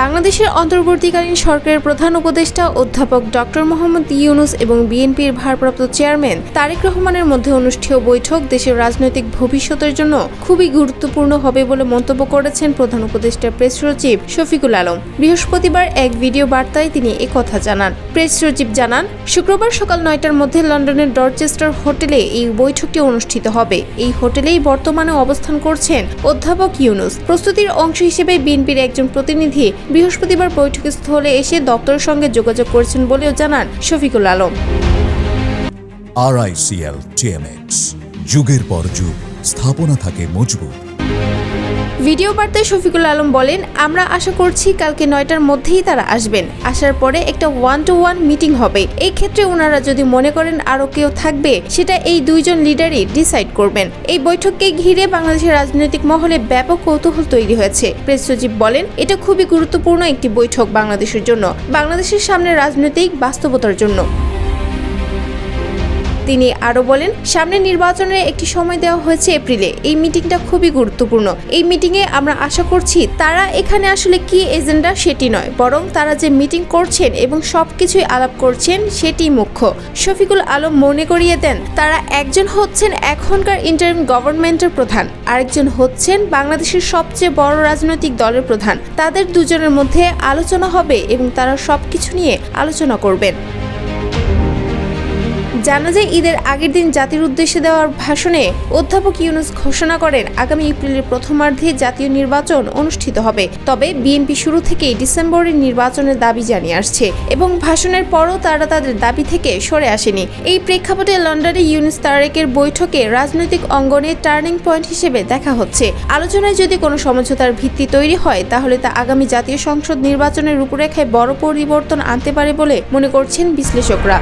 বাংলাদেশের অন্তর্বর্তীকালীন সরকারের প্রধান উপদেষ্টা অধ্যাপক ডক্টর মোহাম্মদ ইউনুস এবং বিএনপির ভারপ্রাপ্ত চেয়ারম্যান তারেক রহমানের মধ্যে অনুষ্ঠেয় বৈঠক দেশের রাজনৈতিক ভবিষ্যতের জন্য খুবই গুরুত্বপূর্ণ হবে বলে মন্তব্য করেছেন প্রধান উপদেষ্টা প্রেস সচিব শফিকুল আলম। বৃহস্পতিবার এক ভিডিও বার্তায় তিনি একথা জানান। প্রেস সচিব জানান, শুক্রবার সকাল নয়টার মধ্যে লন্ডনের ডরচেস্টার হোটেলে এই বৈঠকটি অনুষ্ঠিত হবে। এই হোটেলেই বর্তমানে অবস্থান করছেন অধ্যাপক ইউনুস। প্রস্তুতির অংশ হিসেবে বিএনপির একজন প্রতিনিধি বৃহস্পতিবার বৈঠকস্থলে এসে দপ্তরের সঙ্গে যোগাযোগ করেছেন বলেও জানান শফিকুল আলম। আরআইসিএল টিএমএক্স যুগের পর যুগ, স্থাপনা থাকে মজবুত। ভিডিও বার্তায় শফিকুল আলম বলেন, আমরা আশা করছি কালকে নয়টার মধ্যেই তারা আসবেন। আসার পরে একটা ওয়ান টু ওয়ান মিটিং হবে। এই ক্ষেত্রে ওনারা যদি মনে করেন আরও কেউ থাকবে, সেটা এই দুইজন লিডারই ডিসাইড করবেন। এই বৈঠককে ঘিরে বাংলাদেশের রাজনৈতিক মহলে ব্যাপক কৌতূহল তৈরি হয়েছে। প্রেস সচিব বলেন, এটা খুবই গুরুত্বপূর্ণ একটি বৈঠক বাংলাদেশের জন্য, বাংলাদেশের সামনে রাজনৈতিক বাস্তবতার জন্য। তিনি আরও বলেন সামনে নির্বাচনের একটি সময় দেওয়া হয়েছে এপ্রিলে। এই মিটিংটা খুবই গুরুত্বপূর্ণ। এই মিটিংয়ে আমরা আশা করছি তারা এখানে আসলে কি এজেন্ডা সেটি নয়, বরং তারা যে মিটিং করছেন এবং সব কিছুই আলাপ করছেন সেটি মুখ্য। শফিকুল আলম মনে করিয়ে দেন, তারা একজন হচ্ছেন এখনকার ইন্টারিম গভর্নমেন্টের প্রধান, আরেকজন হচ্ছেন বাংলাদেশের সবচেয়ে বড় রাজনৈতিক দলের প্রধান। তাদের দুজনের মধ্যে আলোচনা হবে এবং তারা সবকিছু নিয়ে আলোচনা করবেন। জানা যায়, ঈদের আগের দিন জাতির উদ্দেশ্যে দেওয়ার ভাষণে অধ্যাপক ইউনুস ঘোষণা করেন, আগামী এপ্রিলের প্রথমার্ধে জাতীয় নির্বাচন অনুষ্ঠিত হবে। তবে বিএনপি শুরু থেকেই ডিসেম্বরের নির্বাচনের দাবি জানিয়ে আসছে এবং ভাষণের পরও তারা তাদের দাবি থেকে সরে আসেনি। এই প্রেক্ষাপটে লন্ডনে ইউনুস তারেকের বৈঠকে রাজনৈতিক অঙ্গনে টার্নিং পয়েন্ট হিসেবে দেখা হচ্ছে। আলোচনায় যদি কোনো সমঝোতার ভিত্তি তৈরি হয়, তাহলে তা আগামী জাতীয় সংসদ নির্বাচনের রূপরেখায় বড় পরিবর্তন আনতে পারে বলে মনে করছেন বিশ্লেষকরা।